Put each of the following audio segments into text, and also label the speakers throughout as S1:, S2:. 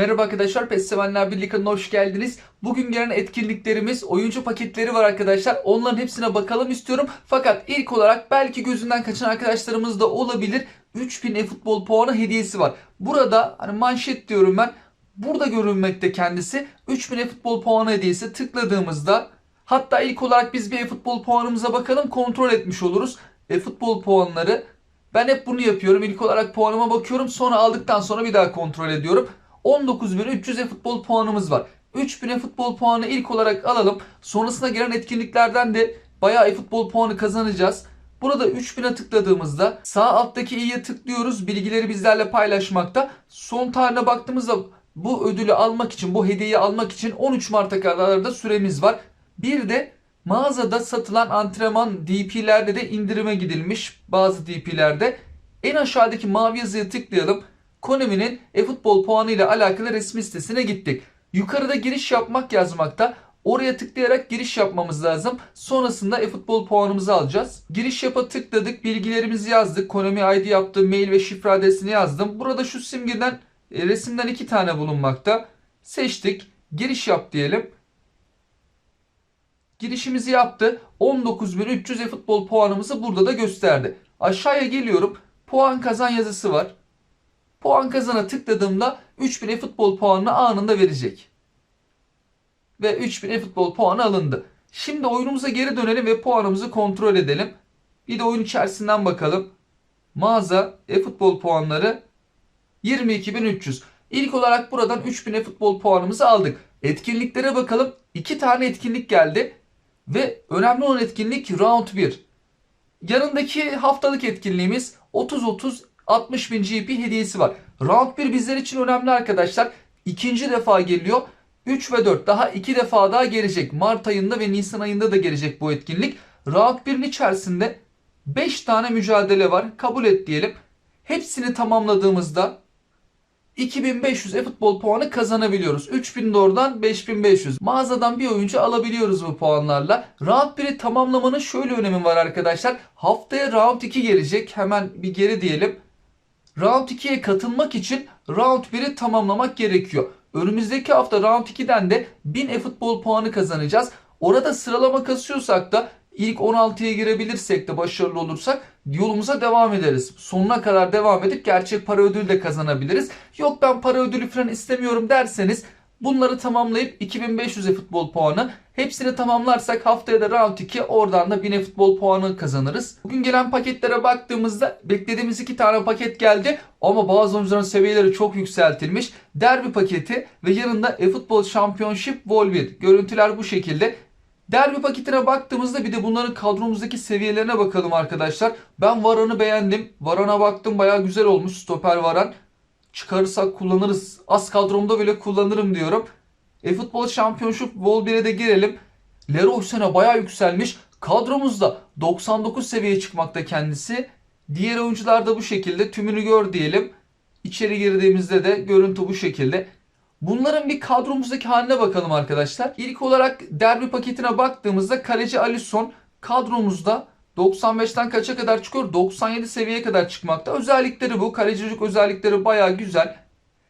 S1: Merhaba arkadaşlar, PES Sevenler Birliği kanalına hoş geldiniz. Bugün gelen etkinliklerimiz, oyuncu paketleri var arkadaşlar. Onların hepsine bakalım istiyorum. Fakat ilk olarak belki gözünden kaçan arkadaşlarımız da olabilir. 3000 e-futbol puanı hediyesi var. Burada hani manşet diyorum ben. Burada görünmekte kendisi. 3000 e-futbol puanı hediyesi tıkladığımızda hatta ilk olarak biz bir e-futbol puanımıza bakalım kontrol etmiş oluruz. E-futbol puanları ben hep bunu yapıyorum. İlk olarak puanıma bakıyorum. Sonra aldıktan sonra bir daha kontrol ediyorum. 19.300 futbol puanımız var. 3000 futbol puanı ilk olarak alalım. Sonrasında gelen etkinliklerden de bayağı futbol puanı kazanacağız. Burada 3000'e tıkladığımızda sağ alttaki i'ye tıklıyoruz. Bilgileri bizlerle paylaşmakta. Son tarihine baktığımızda bu ödülü almak için, bu hediyeyi almak için 13 Mart'a kadar da süremiz var. Bir de mağazada satılan antrenman DP'lerde de indirime gidilmiş bazı DP'lerde. En aşağıdaki mavi yazıya tıklayalım. Konami'nin e-futbol puanı ile alakalı resmi sitesine gittik. Yukarıda giriş yapmak yazmakta. Oraya tıklayarak giriş yapmamız lazım. Sonrasında e-futbol puanımızı alacağız. Giriş yapa tıkladık. Bilgilerimizi yazdık. Konami ID yaptım. Mail ve şifre adresini yazdım. Burada şu simgeden e, resimden iki tane bulunmakta. Seçtik. Giriş yap diyelim. Girişimizi yaptı. 19.300 e-futbol puanımızı burada da gösterdi. Aşağıya geliyorum. Puan kazan yazısı var. Puan kazana tıkladığımda 3000 e-futbol puanını anında verecek. Ve 3000 e-futbol puanı alındı. Şimdi oyunumuza geri dönelim ve puanımızı kontrol edelim. Bir de oyun içerisinden bakalım. Mağaza e-futbol puanları 22.300. İlk olarak buradan 3000 e-futbol puanımızı aldık. Etkinliklere bakalım. 2 tane etkinlik geldi. Ve önemli olan etkinlik Round 1. Yanındaki haftalık etkinliğimiz 30-30 60 bin GP hediyesi var. Round 1 bizler için önemli arkadaşlar. İkinci defa geliyor. 3 ve 4 daha 2 defa daha gelecek. Mart ayında ve Nisan ayında da gelecek bu etkinlik. Round 1'in içerisinde 5 tane mücadele var. Kabul et diyelim. Hepsini tamamladığımızda 2500 e-futbol puanı kazanabiliyoruz. 3000 de oradan 5500. Mağazadan bir oyuncu alabiliyoruz bu puanlarla. Round 1'i tamamlamanın şöyle önemi var arkadaşlar. Haftaya Round 2 gelecek. Hemen bir geri diyelim. Round 2'ye katılmak için Round 1'i tamamlamak gerekiyor. Önümüzdeki hafta Round 2'den de 1000 e-futbol puanı kazanacağız. Orada sıralama kasıyorsak da ilk 16'ya girebilirsek de başarılı olursak yolumuza devam ederiz. Sonuna kadar devam edip gerçek para ödülü de kazanabiliriz. Yok ben para ödülü falan istemiyorum derseniz bunları tamamlayıp 2500 e-futbol puanı hepsini tamamlarsak haftaya da round 2 oradan da 1000 e-futbol puanı kazanırız. Bugün gelen paketlere baktığımızda beklediğimiz iki tane paket geldi ama bazı oyuncuların seviyeleri çok yükseltilmiş. Derbi paketi ve yanında e-futbol Championship Vol 1. Görüntüler bu şekilde. Derbi paketine baktığımızda bir de bunların kadromuzdaki seviyelerine bakalım arkadaşlar. Ben Varan'ı beğendim. Varan'a baktım baya güzel olmuş stoper Varan. Çıkarırsak kullanırız. Az kadromda bile kullanırım diyorum. E-Futbol Championship Vol 1'e de girelim. Leroy Sané baya yükselmiş. Kadromuzda 99 seviyeye çıkmakta kendisi. Diğer oyuncular da bu şekilde. Tümünü gör diyelim. İçeri girdiğimizde de görüntü bu şekilde. Bunların bir kadromuzdaki haline bakalım arkadaşlar. İlk olarak derbi paketine baktığımızda kaleci Alisson kadromuzda 95'ten kaça kadar çıkıyor? 97 seviyeye kadar çıkmakta. Özellikleri bu. Kalecilik özellikleri baya güzel.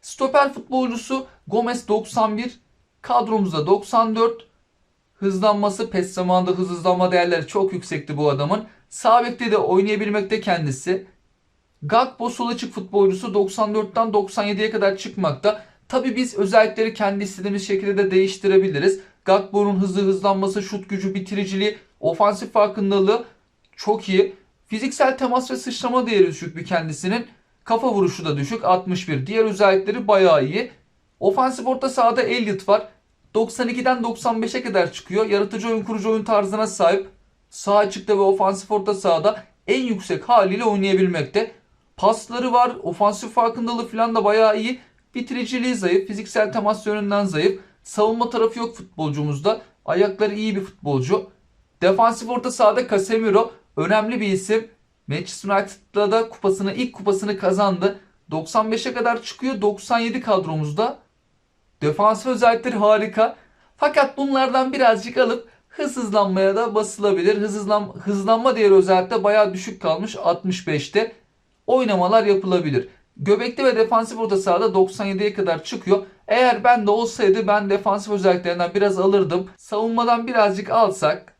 S1: Stoper futbolcusu Gomez 91. Kadromuzda 94. Hızlanması PES zamanında hız hızlanma değerleri çok yüksekti bu adamın. Sağ de oynayabilmekte kendisi. Gakpo sol açık futbolcusu 94'ten 97'ye kadar çıkmakta. Tabi biz özellikleri kendi istediğimiz şekilde de değiştirebiliriz. Gakpo'nun hızlı hızlanması, şut gücü, bitiriciliği, ofansif farkındalığı çok iyi. Fiziksel temas ve sıçrama değeri düşük bir kendisinin. Kafa vuruşu da düşük 61. Diğer özellikleri bayağı iyi. Ofansif orta sahada Elliot var. 92'den 95'e kadar çıkıyor. Yaratıcı oyun kurucu oyun tarzına sahip. Sağ açıkta ve ofansif orta sahada en yüksek haliyle oynayabilmekte. Pasları var. Ofansif farkındalığı falan da bayağı iyi. Bitiriciliği zayıf. Fiziksel temas yönünden zayıf. Savunma tarafı yok futbolcumuzda. Ayakları iyi bir futbolcu. Defansif orta sahada Casemiro önemli bir isim. Manchester United'la da kupasını ilk kupasını kazandı. 95'e kadar çıkıyor. 97 kadromuzda. Defansif özellikleri harika. Fakat bunlardan birazcık alıp hız hızlanmaya da basılabilir. Hız hızlan, hızlanma değeri özellikle bayağı düşük kalmış 65'te. Oynamalar yapılabilir. Göbekli ve defansif orta sahada 97'ye kadar çıkıyor. Eğer ben de olsaydı ben defansif özelliklerinden biraz alırdım. Savunmadan birazcık alsak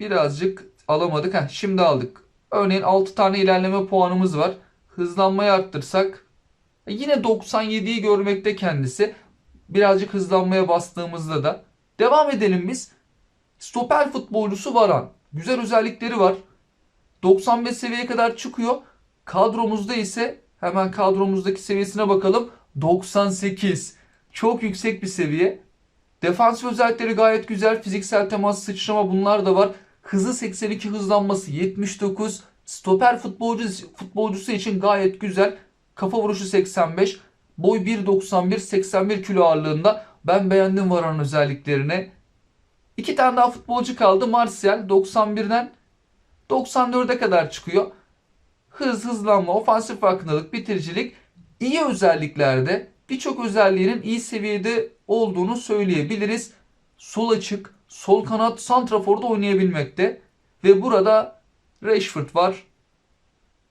S1: birazcık alamadık. Heh, şimdi aldık. Örneğin 6 tane ilerleme puanımız var. Hızlanmayı arttırsak e, yine 97'yi görmekte kendisi. Birazcık hızlanmaya bastığımızda da. Devam edelim biz. Stoper futbolcusu Varan. Güzel özellikleri var. 95 seviyeye kadar çıkıyor. Kadromuzda ise hemen kadromuzdaki seviyesine bakalım. 98. Çok yüksek bir seviye. Defansif özellikleri gayet güzel. Fiziksel temas, sıçrama bunlar da var. Hızı 82, hızlanması 79. Stoper futbolcu, futbolcusu için gayet güzel. Kafa vuruşu 85. Boy 1.91, 81 kilo ağırlığında. Ben beğendim Varan'ın özelliklerini. İki tane daha futbolcu kaldı. Martial 91'den 94'e kadar çıkıyor. Hız, hızlanma, ofansif farkındalık, bitiricilik iyi özelliklerde birçok özelliğinin iyi seviyede olduğunu söyleyebiliriz. Sol açık, sol kanat, santraforda oynayabilmekte. Ve burada Rashford var.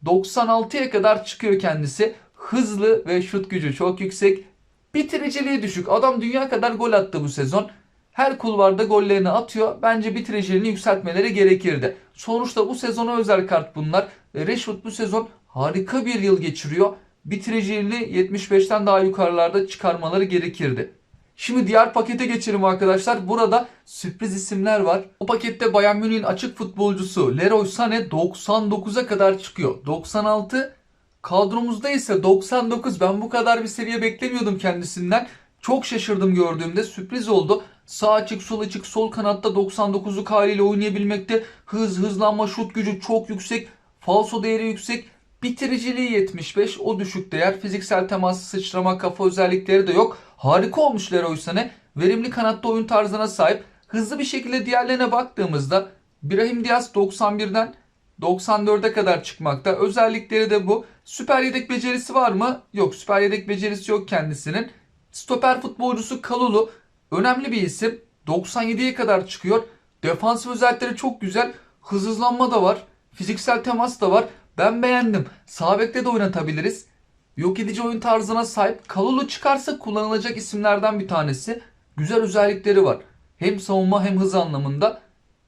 S1: 96'ya kadar çıkıyor kendisi. Hızlı ve şut gücü çok yüksek. Bitiriciliği düşük. Adam dünya kadar gol attı bu sezon. Her kulvarda gollerini atıyor. Bence bitiriciliğini yükseltmeleri gerekirdi. Sonuçta bu sezona özel kart bunlar. Rashford bu sezon harika bir yıl geçiriyor. Bitiriciliğini 75'ten daha yukarılarda çıkarmaları gerekirdi. Şimdi diğer pakete geçelim arkadaşlar. Burada sürpriz isimler var. O pakette Bayern Münih'in açık futbolcusu Leroy Sané 99'a kadar çıkıyor. 96 kadromuzda ise 99. Ben bu kadar bir seviye beklemiyordum kendisinden. Çok şaşırdım gördüğümde. Sürpriz oldu. Sağ açık, sol açık, sol kanatta 99'luk haliyle oynayabilmekte. Hız, hızlanma, şut gücü çok yüksek. Falso değeri yüksek. Bitiriciliği 75. O düşük değer. Fiziksel temas, sıçrama, kafa özellikleri de yok. Harika olmuş Leroy Sané. Verimli kanatta oyun tarzına sahip. Hızlı bir şekilde diğerlerine baktığımızda Brahim Diaz 91'den 94'e kadar çıkmakta. Özellikleri de bu. Süper yedek becerisi var mı? Yok süper yedek becerisi yok kendisinin. Stoper futbolcusu Kalulu önemli bir isim. 97'ye kadar çıkıyor. Defansif özellikleri çok güzel. Hız hızlanma da var. Fiziksel temas da var. Ben beğendim. Sağ bekte de oynatabiliriz. Yok edici oyun tarzına sahip. Kalulu çıkarsa kullanılacak isimlerden bir tanesi. Güzel özellikleri var. Hem savunma hem hız anlamında.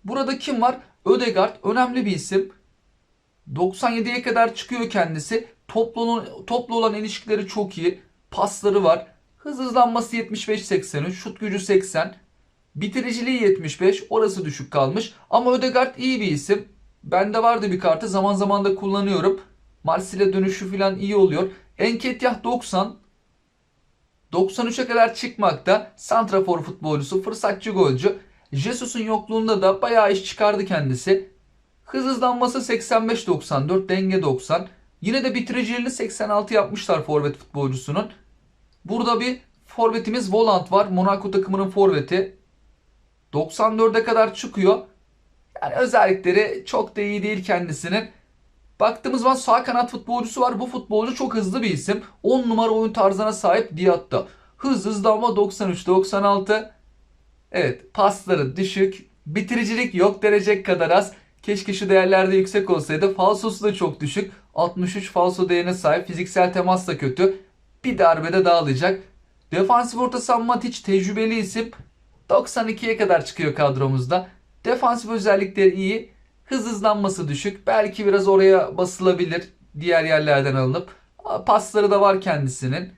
S1: Burada kim var? Ödegaard önemli bir isim. 97'ye kadar çıkıyor kendisi. Toplu olan, toplu olan ilişkileri çok iyi. Pasları var. Hız hızlanması 75-83. Şut gücü 80. Bitiriciliği 75. Orası düşük kalmış. Ama Ödegaard iyi bir isim. Bende vardı bir kartı. Zaman zaman da kullanıyorum. Marsilya dönüşü falan iyi oluyor. Enketyah 90. 93'e kadar çıkmakta. Santrafor futbolcusu, fırsatçı golcü. Jesus'un yokluğunda da bayağı iş çıkardı kendisi. Hız hızlanması 85-94, denge 90. Yine de bitiriciliğini 86 yapmışlar forvet futbolcusunun. Burada bir forvetimiz Volant var. Monaco takımının forveti. 94'e kadar çıkıyor. Yani özellikleri çok da iyi değil kendisinin. Baktığımız zaman sağ kanat futbolcusu var. Bu futbolcu çok hızlı bir isim. 10 numara oyun tarzına sahip Diatta. Hız hızlanma 93-96. Evet pasları düşük. Bitiricilik yok derecek kadar az. Keşke şu değerlerde yüksek olsaydı. Falsosu da çok düşük. 63 falso değerine sahip. Fiziksel temas da kötü. Bir darbede dağılacak. Defansif orta saha Matic tecrübeli isim. 92'ye kadar çıkıyor kadromuzda. Defansif özellikleri iyi. Hız hızlanması düşük. Belki biraz oraya basılabilir. Diğer yerlerden alınıp. Pasları da var kendisinin.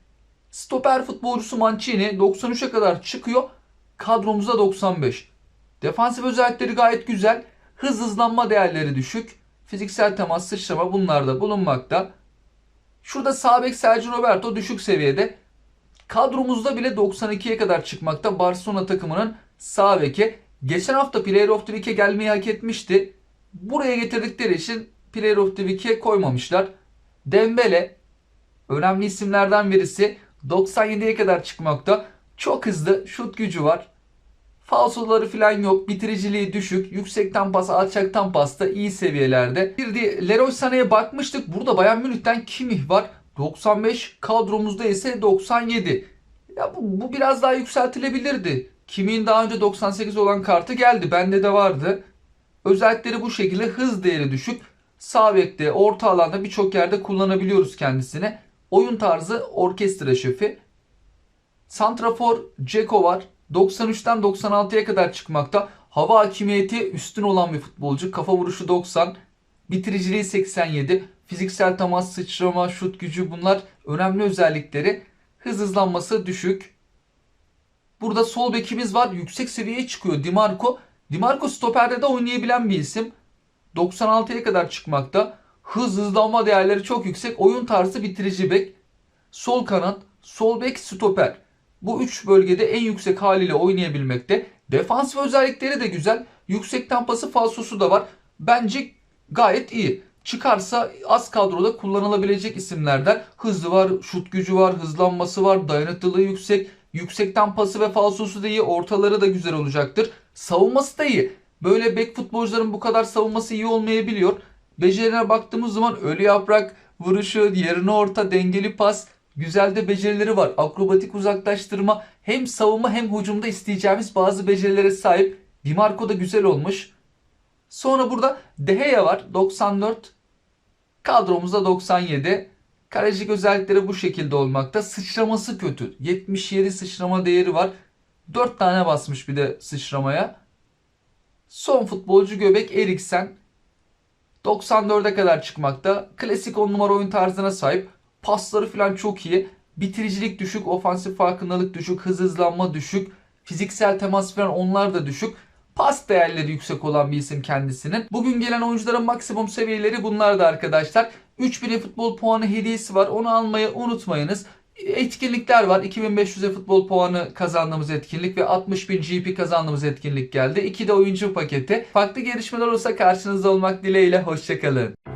S1: Stoper futbolcusu Mancini 93'e kadar çıkıyor. Kadromuzda 95. Defansif özellikleri gayet güzel. Hız hızlanma değerleri düşük. Fiziksel temas, sıçrama bunlar da bulunmakta. Şurada sağ bek Sergio Roberto düşük seviyede. Kadromuzda bile 92'ye kadar çıkmakta Barcelona takımının sağ beki. Geçen hafta Player of the Week'e gelmeyi hak etmişti. Buraya getirdikleri için Player of the Week'e koymamışlar. Dembele önemli isimlerden birisi 97'ye kadar çıkmakta. Çok hızlı şut gücü var. Falsoları falan yok. Bitiriciliği düşük. Yüksekten pas, alçaktan pas da iyi seviyelerde. Bir de Leroy Sané'ye bakmıştık. Burada Bayern Münih'ten Kimmich var. 95 kadromuzda ise 97. Ya bu, bu biraz daha yükseltilebilirdi. Kimmich'in daha önce 98 olan kartı geldi. Bende de vardı. Özellikleri bu şekilde hız değeri düşük. Sağ bekte, orta alanda birçok yerde kullanabiliyoruz kendisini. Oyun tarzı orkestra şefi. Santrafor Ceko var. 93'ten 96'ya kadar çıkmakta. Hava hakimiyeti üstün olan bir futbolcu. Kafa vuruşu 90. Bitiriciliği 87. Fiziksel temas, sıçrama, şut gücü bunlar önemli özellikleri. Hız hızlanması düşük. Burada sol bekimiz var. Yüksek seviyeye çıkıyor Dimarco. Dimarco stoperde de oynayabilen bir isim. 96'ya kadar çıkmakta. Hız hızlanma değerleri çok yüksek. Oyun tarzı bitirici bek. Sol kanat, sol bek, stoper. Bu üç bölgede en yüksek haliyle oynayabilmekte. Defansif özellikleri de güzel. Yüksek tempası falsosu da var. Bence gayet iyi. Çıkarsa az kadroda kullanılabilecek isimlerden. Hızı var, şut gücü var, hızlanması var, dayanıklılığı yüksek. Yüksek tempası ve falsosu da iyi. Ortaları da güzel olacaktır. Savunması da iyi. Böyle bek futbolcuların bu kadar savunması iyi olmayabiliyor. Becerilerine baktığımız zaman ölü yaprak vuruşu, yerine orta, dengeli pas, güzel de becerileri var. Akrobatik uzaklaştırma hem savunma hem hücumda isteyeceğimiz bazı becerilere sahip. Dimarco da güzel olmuş. Sonra burada De Gea var 94. Kadromuzda 97. Kalecilik özellikleri bu şekilde olmakta. Sıçraması kötü. 77 sıçrama değeri var. 4 tane basmış bir de sıçramaya. Son futbolcu göbek Eriksen. 94'e kadar çıkmakta. Klasik 10 numara oyun tarzına sahip. Pasları falan çok iyi. Bitiricilik düşük, ofansif farkındalık düşük, hız hızlanma düşük, fiziksel temas falan onlar da düşük. Pas değerleri yüksek olan bir isim kendisinin. Bugün gelen oyuncuların maksimum seviyeleri bunlardı arkadaşlar. 3000 futbol puanı hediyesi var. Onu almayı unutmayınız. Etkinlikler var. 2500'e futbol puanı kazandığımız etkinlik ve 60.000 GP kazandığımız etkinlik geldi. İki de oyuncu paketi. Farklı gelişmeler olursa karşınızda olmak dileğiyle. Hoşçakalın.